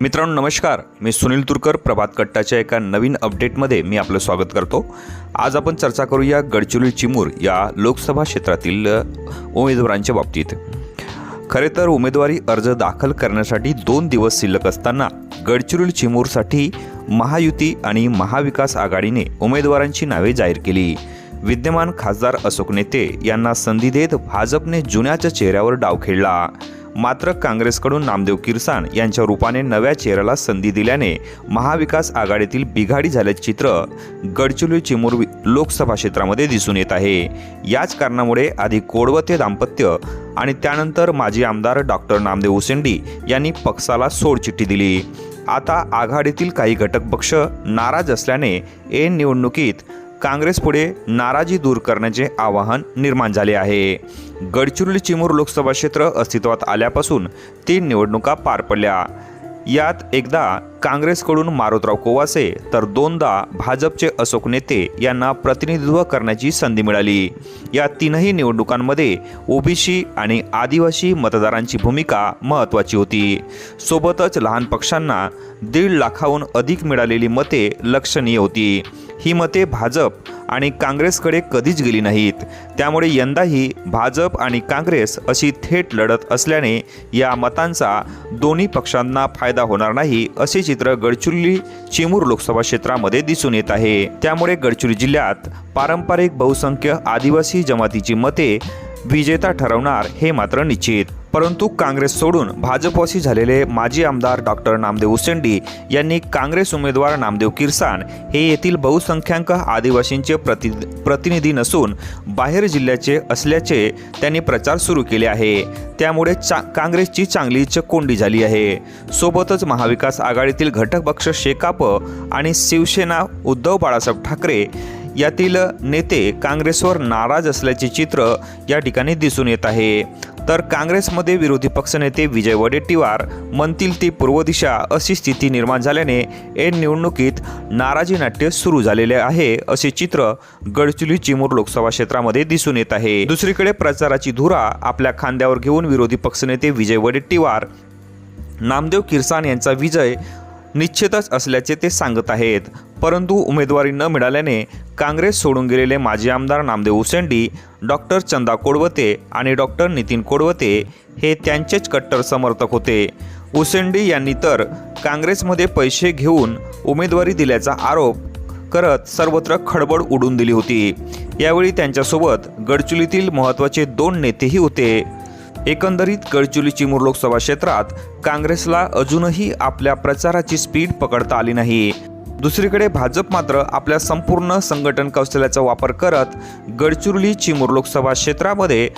मित्रांनो नमस्कार. मी सुनील तुरकर प्रभात कट्टाच्या एका नवीन अपडेटमध्ये मी आपलं स्वागत करतो. आज आपण चर्चा करूया गडचिरोली चिमूर या लोकसभा क्षेत्रातील उमेदवारांच्या बाबतीत. खरे तर उमेदवारी अर्ज दाखल करण्यासाठी दोन दिवस शिल्लक असताना गडचिरोली चिमूरसाठी महायुती आणि महाविकास आघाडीने उमेदवारांची नावे जाहीर केली. विद्यमान खासदार अशोक नेते यांना संधी देत भाजपने जुन्याच्या चेहऱ्यावर डाव खेळला. मात्र काँग्रेसकडून नामदेव किरसाण यांच्या रूपाने नव्या चेहऱ्याला संधी दिल्याने महाविकास आघाडीतील बिघाडी झाल्याचे चित्र गडचिरोली चिमूर लोकसभा क्षेत्रामध्ये दिसून येत आहे. याच कारणामुळे आधी कोडवते दाम्पत्य आणि त्यानंतर माजी आमदार डॉक्टर नामदेव उसेंडी यांनी पक्षाला सोडचिठ्ठी दिली. आता आघाडीतील काही घटक पक्ष नाराज असल्याने ऐन निवडणुकीत काँग्रेसपुढे नाराजी दूर करण्याचे आवाहन निर्माण झाले आहे. गडचिरोली चिमूर लोकसभा क्षेत्र अस्तित्वात आल्यापासून तीन निवडणुका पार पडल्या. यात एकदा काँग्रेसकडून मारुतराव कोवासे तर दोनदा भाजपचे अशोक नेते यांना प्रतिनिधित्व करण्याची संधी मिळाली. या तीनही निवडणुकांमध्ये ओबीसी आणि आदिवासी मतदारांची भूमिका महत्त्वाची होती. सोबतच लहान पक्षांना दीड लाखाहून अधिक मिळालेली मते लक्षणीय होती. ही मते भाजप आणि काँग्रेसकडे कधीच गेली नाहीत. त्यामुळे यंदाही भाजप आणि काँग्रेस अशी थेट लढत असल्याने या मतांचा दोन्ही पक्षांना फायदा होणार नाही असे चित्र गडचिरोली चिमूर लोकसभा क्षेत्रामध्ये दिसून येत आहे. त्यामुळे गडचिरोली जिल्ह्यात पारंपरिक बहुसंख्य आदिवासी जमातीची मते विजेता ठरवणार हे मात्र निश्चित. परंतु काँग्रेस सोडून भाजपवासी झालेले माजी आमदार डॉक्टर नामदेव उसेंडी यांनी काँग्रेस उमेदवार नामदेव किरसान हे येथील बहुसंख्याक आदिवासींचे प्रति प्रतिनिधी नसून बाहेर जिल्ह्याचे असल्याचे त्यांनी प्रचार सुरू केले आहे. त्यामुळे चा काँग्रेसची चांगलीच कोंडी झाली आहे. सोबतच महाविकास आघाडीतील घटक पक्ष शेकाप आणि शिवसेना उद्धव बाळासाहेब ठाकरे यातील नेते काँग्रेसवर नाराज असल्याचे चित्र या ठिकाणी दिसून येत आहे. तर काँग्रेसमध्ये विरोधी पक्षनेते विजय वडेट्टीवार म्हणतील ती पूर्व दिशा अशी स्थिती निर्माण झाल्याने ऐन निवडणुकीत नाराजी नाट्य सुरू झालेले आहे असे चित्र गडचिरोली चिमूर लोकसभा क्षेत्रामध्ये दिसून येत आहे. दुसरीकडे प्रचाराची धुरा आपल्या खांद्यावर घेऊन विरोधी पक्षनेते विजय वडेट्टीवार नामदेव किरसान यांचा विजय निश्चितच असल्याचे ते सांगत आहेत. परंतु उमेदवारी न मिळाल्याने काँग्रेस सोडून गेलेले माजी आमदार नामदेव उसेंडी डॉक्टर चंदा कोडवते आणि डॉक्टर नितीन कोडवते हे त्यांचेच कट्टर समर्थक होते. उसेंडी यांनी तर काँग्रेसमध्ये पैसे घेऊन उमेदवारी दिल्याचा आरोप करत सर्वत्र खडबड उडून दिली होती. यावेळी त्यांच्यासोबत गडचुलीतील महत्त्वाचे दोन नेतेही होते. एकंदरीत गडचुली चिमूर लोकसभा क्षेत्रात काँग्रेसला अजूनही आपल्या प्रचाराची स्पीड पकडता आली नाही. दुसरीकडे भाजप मात्र आपल्या संपूर्ण संघटन कौशल्याचा वापर करत गडचिरोली चिमूर लोकसभा क्षेत्रामध्ये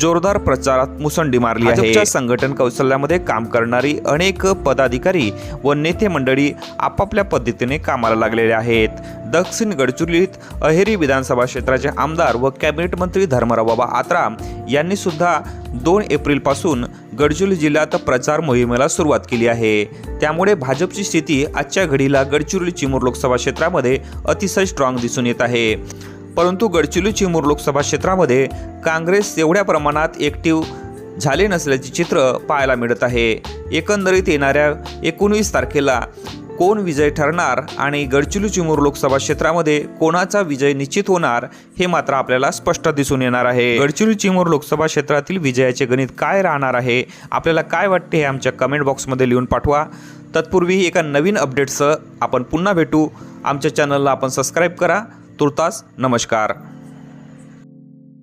जोरदार प्रचारात मुसंडी मारली आहे. संघटन कौशल्यामध्ये काम करणारी अनेक पदाधिकारी व नेते मंडळी आपापल्या पद्धतीने कामाला लागलेले आहेत. दक्षिण गडचिरोलीत अहेरी विधानसभा क्षेत्राचे आमदार व कॅबिनेट मंत्री धर्मराव बाबा आत्राम यांनी सुद्धा दोन एप्रिलपासून गडचिरोली जिल्ह्यात प्रचार मोहिमेला सुरुवात केली आहे. त्यामुळे भाजपची स्थिती आजच्या घडीला गडचिरोली चिमूर लोकसभा क्षेत्रामध्ये अतिशय स्ट्रॉंग दिसून येत आहे. परंतु गडचिरोली चिमूर लोकसभा क्षेत्रामध्ये काँग्रेस एवढ्या प्रमाणात ॲक्टिव्ह झाले नसल्याचे चित्र पाहायला मिळत आहे. एकंदरीत येणाऱ्या एकोणवीस तारखेला कोण विजय ठरणार आणि गडचिरोली चिमूर लोकसभा क्षेत्रामध्ये कोणाचा विजय निश्चित होणार हे मात्र आपल्याला स्पष्ट दिसून येणार आहे. गडचिरोली चिमूर लोकसभा क्षेत्रातील विजयाचे गणित काय राहणार आहे? आपल्याला काय वाटते हे आमच्या कमेंट बॉक्समध्ये लिहून पाठवा. तत्पूर्वी एका नवीन अपडेटसह आपण पुन्हा भेटू. आमच्या चॅनलला आपण सबस्क्राईब करा. तुर्तास नमस्कार.